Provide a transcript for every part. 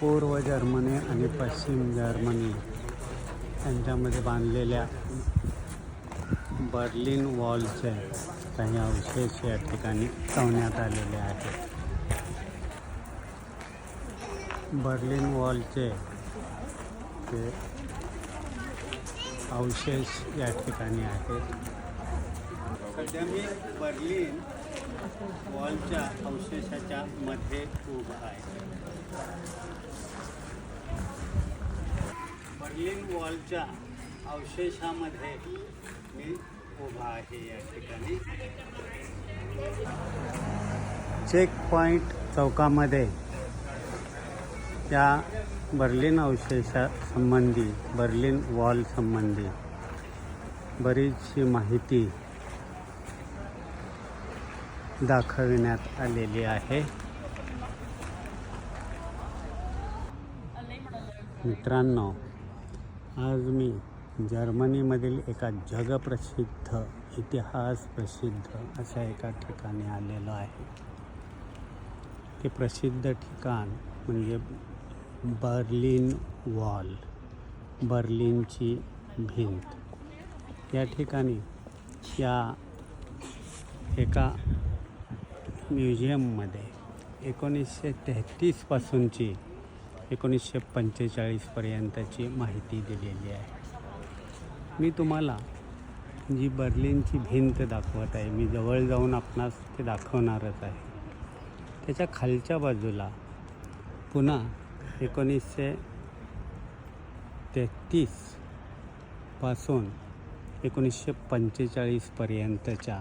पूर्व जर्मनी आणि पश्चिम जर्मनी यांच्यामध्ये बांधलेल्या बर्लिन वॉलचे काही अवशेष या ठिकाणी ठेवण्यात आलेले आहेत. बर्लिन वॉलचे ते अवशेष या ठिकाणी आहेत. सध्या मी बर्लिन वॉलच्या अवशेषाच्या मध्ये उभा आहे. बर्लिन वॉलच्या अवशेषामध्ये मी उभा आहे या ठिकाणी. चेक पॉईंट चौकामध्ये या बर्लिन अवशेषासंबंधी बर्लिन वॉल संबंधी बरीचशी माहिती दाखविण्यात आलेली आहे. मित्रांनो आज मी जर्मनीमधील एका जगप्रसिद्ध इतिहास प्रसिद्ध अशा एका ठिकाणी आलेलो आहे. ते प्रसिद्ध ठिकाण म्हणजे बर्लिन वॉल बर्लिनची भिंत. या ठिकाणी या एका म्युझियममध्ये एकोणीसशे तेहतीसपासूनची एकोणीसशे पंचेचाळीसपर्यंतची माहिती दिलेली आहे. मी तुम्हाला जी बर्लिनची भिंत दाखवत आहे मी जवळ जाऊन आपणास ते दाखवणारच आहे. त्याच्या खालच्या बाजूला पुन्हा एकोणीसशे तेहतीसपासून एकोणीसशे पंचेचाळीसपर्यंतच्या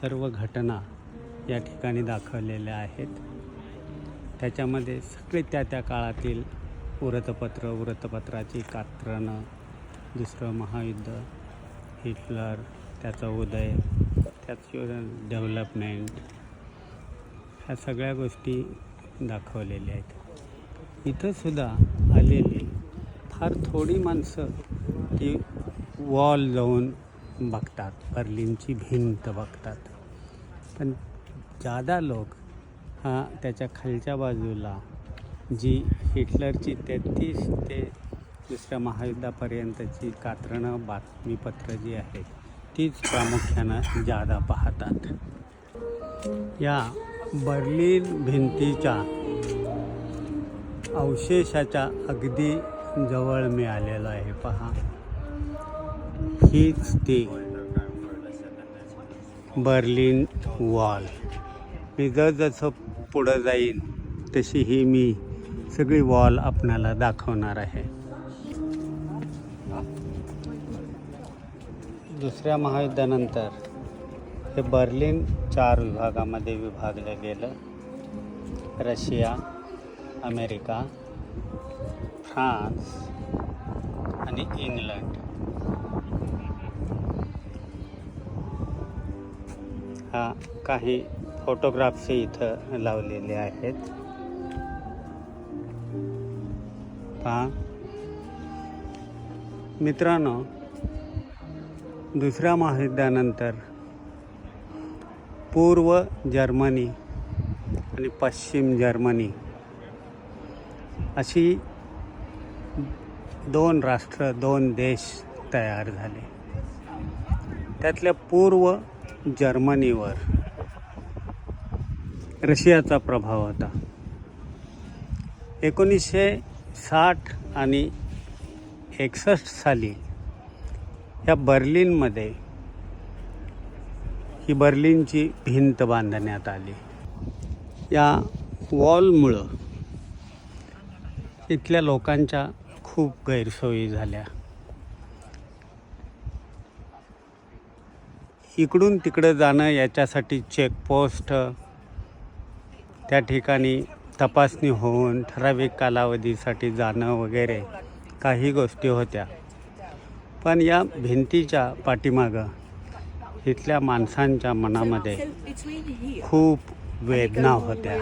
सर्व घटना या ठिकाणी दाखवलेल्या आहेत. त्याच्यामध्ये सगळे त्या त्या काळातील वृत्तपत्र वृत्तपत्राची कात्रणं दुसरं महायुद्ध हिटलर त्याचा उदय त्याची डेव्हलपमेंट ह्या सगळ्या गोष्टी दाखवलेल्या आहेत. इथंसुद्धा आलेली फार थोडी माणसं ती वॉल जाऊन बघतात बर्लिनची भिंत बघतात. पण जादा लोक हा त्याच्या खालच्या बाजूला जी हिटलरची तेहतीस ते दुसऱ्या महायुद्धापर्यंतची कात्रणं बातमीपत्र जी आहेत तीच प्रामुख्यानं जादा पाहतात. या बर्लिन भिंतीच्या अवशेषाच्या अगदी जवळ मिळालेलं आहे पहा. हीच ती बर्लिन वॉल. मी जसं पुढं जाईन तशी ही मी सगळी वॉल आपणाला दाखवणार आहे. दुसऱ्या महायुद्धानंतर हे बर्लिन चार विभागामध्ये विभागलं गेलं. रशिया अमेरिका फ्रान्स आणि इंग्लंड. हा काही फोटोग्राफ्स इथं लावलेले आहेत. पहा. मित्रांनो दुसऱ्या महायुद्धानंतर पूर्व जर्मनी आणि पश्चिम जर्मनी अशी दोन राष्ट्र दोन देश तयार झाले. त्यातल्या पूर्व जर्मनीवर रशियाचा प्रभाव होता. एकोणीसशे साठ आणि एकसष्ट साली ह्या बर्लिनमध्ये ही बर्लिनची भिंत बांधण्यात आली. या वॉलमुळं इथल्या लोकांच्या खूप गैरसोयी झाल्या. इकडून तिकडं जाणं याच्यासाठी चेकपोस्ट त्या ठिकाणी तपासणी होऊन ठराविक कालावधीसाठी जाणं वगैरे काही गोष्टी होत्या. पण या भिंतीच्या पाठीमागं इथल्या माणसांच्या मनामध्ये खूप वेदना होत्या.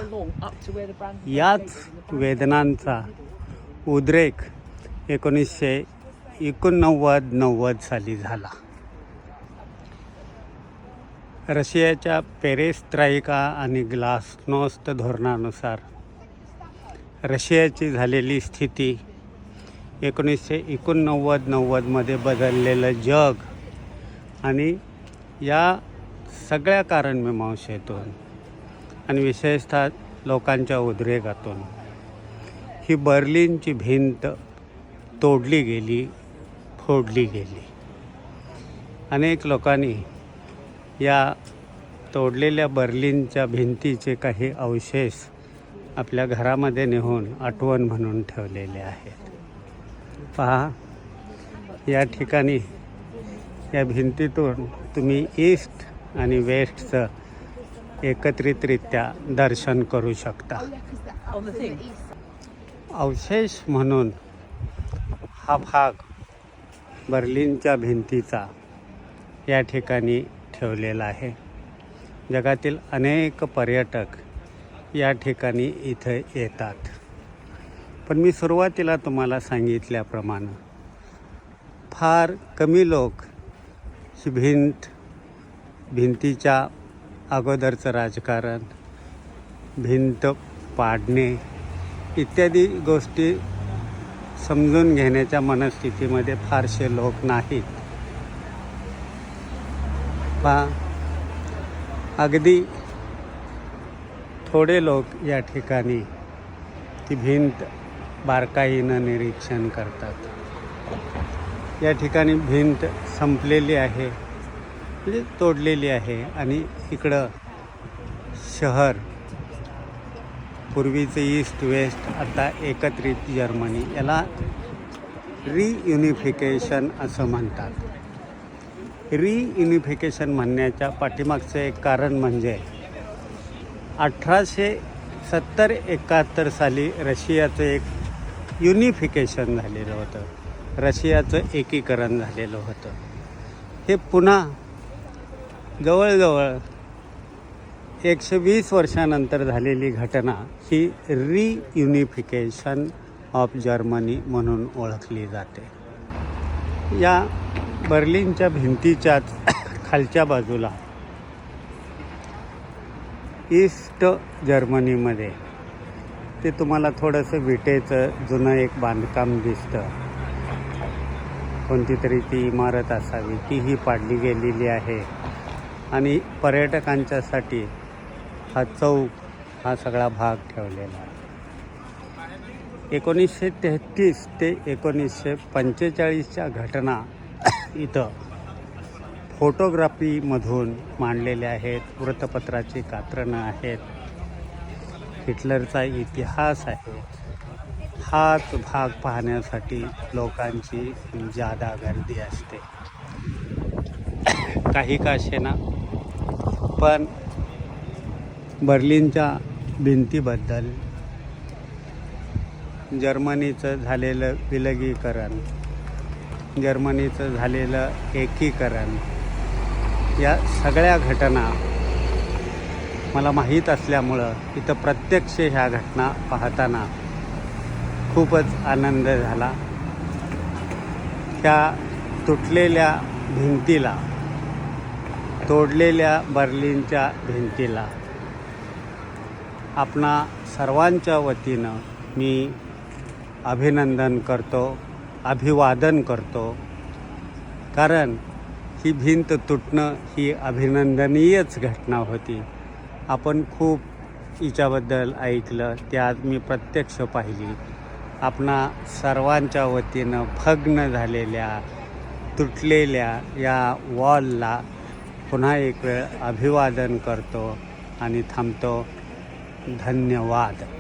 याच वेदनांचा उद्रेक एकोणीसशे एकोणनव्वद नव्वद साली झाला. रशियाच्या पेरेस्त्रायिका आणि ग्लासनोस्त धोरणानुसार रशियाची झालेली स्थिती एकोणीसशे एकोणनव्वद नव्वदमध्ये बदललेलं जग आणि या सगळ्या कारणमीमांसेतून आणि विशेषतः लोकांच्या उद्रेकातून ही बर्लिनची भिंत तोडली गेली फोडली गेली. अनेक लोकांनी या तोडलेल्या बर्लिनच्या भिंतीचे काही अवशेष आपल्या घरामध्ये नेऊन आठवण म्हणून ठेवलेले आहेत. पहा या ठिकाणी या भिंतीतून तुम्ही ईस्ट आणि वेस्टचं एकत्रितरित्या दर्शन करू शकता. अवशेष म्हणून हा भाग बर्लिनच्या भिंतीचा या ठिकाणी ठेवलेला आहे. जगातील अनेक पर्यटक या ठिकाणी इथं येतात. पण मी सुरुवातीला तुम्हाला सांगितल्याप्रमाणे फार कमी लोक ही भिंत भिंतीच्या अगोदरचं राजकारण भिंत पाडणे इत्यादी गोष्टी समजून घेण्याच्या मनस्थितीमध्ये फारसे लोक नाहीत. पहा अगदी थोडे लोक या ठिकाणी ती भिंत बारकाईनं निरीक्षण करतात. या ठिकाणी भिंत संपलेली आहे म्हणजे तोडलेली आहे आणि इकडं शहर पूर्वीचे ईस्ट वेस्ट आता एकत्रित जर्मनी याला रियुनिफिकेशन असं म्हणतात. रिइनिफिकेशन म्हणण्याच्या पाठीमागचं एक कारण म्हणजे अठराशे सत्तर एकाहत्तर साली रशियाचं एक युनिफिकेशन झालेलं होतं. रशियाचं एकीकरण झालेलं होतं. हे पुन्हा जवळजवळ एकशे वीस वर्षानंतर झालेली घटना ही रियुनिफिकेशन ऑफ जर्मनी म्हणून ओळखली जाते. या बर्लिनच्या भिंतीच्याच खालच्या बाजूला ईस्ट जर्मनीमध्ये. ते तुम्हाला थोडंसं विटेचं जुनं एक बांधकाम दिसतं. कोणती तरी ती इमारत असावी तीही पाडली गेलेली आहे. आणि पर्यटकांच्यासाठी हा चौक हा सगळा भाग ठेवलेला आहे. एकोणीसशे तेहतीस ते एकोणीसशे पंचेचाळीसच्या घटना इथं फोटोग्राफीमधून मांडलेले आहेत वृत्तपत्राची कात्रणं आहेत. हिटलरचा इतिहास आहे. हाच भाग पाहण्यासाठी लोकांची जादा गर्दी असते. काही का असेना. पण बर्लिनच्या भिंतीबद्दल जर्मनीचं झालेलं विलगीकरण जर्मनीचं झालेलं एकीकरण या सगळ्या घटना मला माहीत असल्यामुळं इथं प्रत्यक्ष ह्या घटना पाहताना खूपच आनंद झाला. त्या तुटलेल्या भिंतीला तोडलेल्या बर्लिनच्या भिंतीला आपणा सर्वांच्या वतीनं मी अभिनंदन करतो. अभिवादन करतो. कारण ही भिंत तुटणं ही अभिनंदनीयच घटना होती. आपण खूप हिच्याबद्दल ऐकलं त्यात आज मी प्रत्यक्ष पाहिली. आपणा सर्वांच्या वतीनं भग्न झालेल्या तुटलेल्या या वॉलला पुन्हा एक वेळ अभिवादन करतो आणि थांबतो. धन्यवाद.